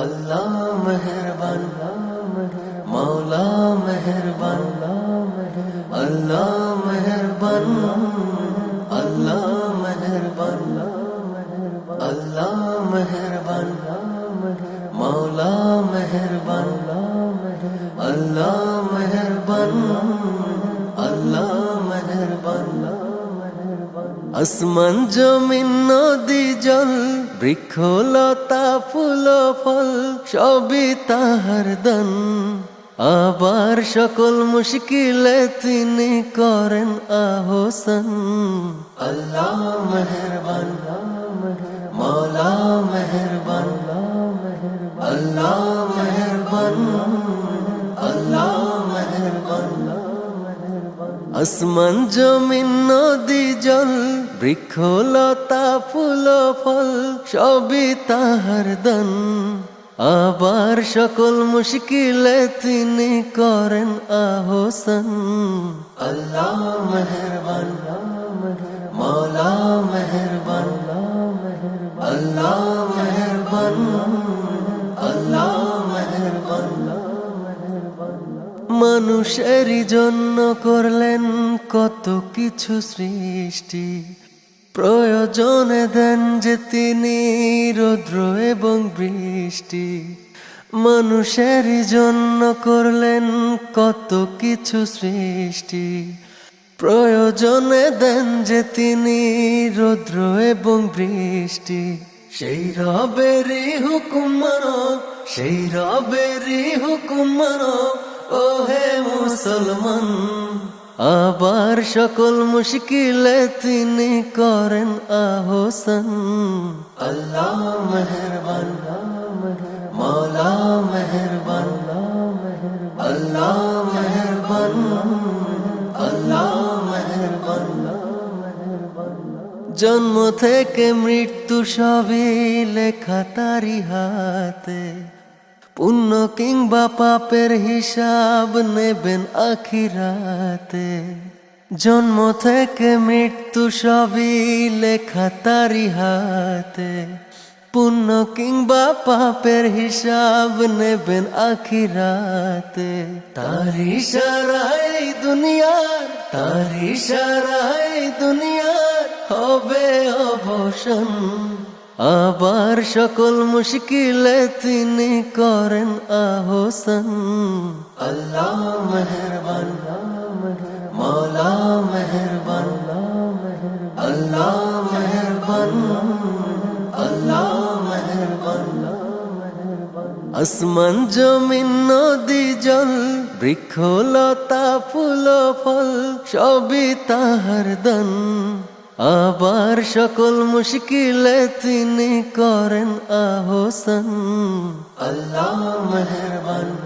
আল্লাহ মেহরবান মৌলা মেহরবান, আল্লাহ মেহরবান আল্লাহ মেহরবান আল্লাহ মেহরবান মৌলা মেহরবান, আল্লাহ মেহরবান আল্লাহ মেহরবান। আসমান, জমিন, নদী, জল, বৃক্ষলতা, ফুল ফল, সবই তাহার দান। আবার সকল মুশকিলে তিনি করেন আহসান। আল্লাহ মেহরবান মৌলা মেহরবান, আল্লাহ আসমান জমিন, নদী, জল, বৃক্ষলতা, ফুল ফল, সবই তাহার দান। আবার সকল মুশকিলে তিনি করেন আহসান। মানুষেরই জন্য করলেন কত কিছু সৃষ্টি। প্রয়োজনে দেন যে তিনি রৌদ্র এবং বৃষ্টি। মানুষের জন্য করলেন কত কিছু সৃষ্টি। প্রয়োজনে দেন যে তিনি রৌদ্র এবং বৃষ্টি। সেই রবেরই হুকুম সেই রবেরই হুকুম ও হে মুসলমান, আবার সকল মুশকিলে তিনি করেন আহসান। আল্লাহ মেহরবান মৌলা মেহরবান, আল্লাহ মেহরবান আল্লাহ মেহরবান। জন্ম থেকে মৃত্যু সবই লেখা তারি হাতে। পুণ্য কিংবা পাপের হিসাব নেবেন আখিরাতে। জন্ম থেকে মৃত্যু সবই লেখা তারি হাতে। পুণ্য কিংবা পাপের হিসাব নেবেন আখিরাতে। তার ইশারাই দুনিয়ার, তার ইশারাই দুনিয়ার হবে অবসান আবার সকল মুশকিলে তিনি করেন আহসান। আল্লাহ মেহরবান মৌলা মেহরবান, আল্লাহ মেহরবান, আল্লাহ আসমান, জমিন, নদী, জল, বৃক্ষলতা, ফুল, ফল, সবই তাহার দান। আবার সকল মুশকিলে তিনি করেন আহসান। আল্লাহ মেহরবান।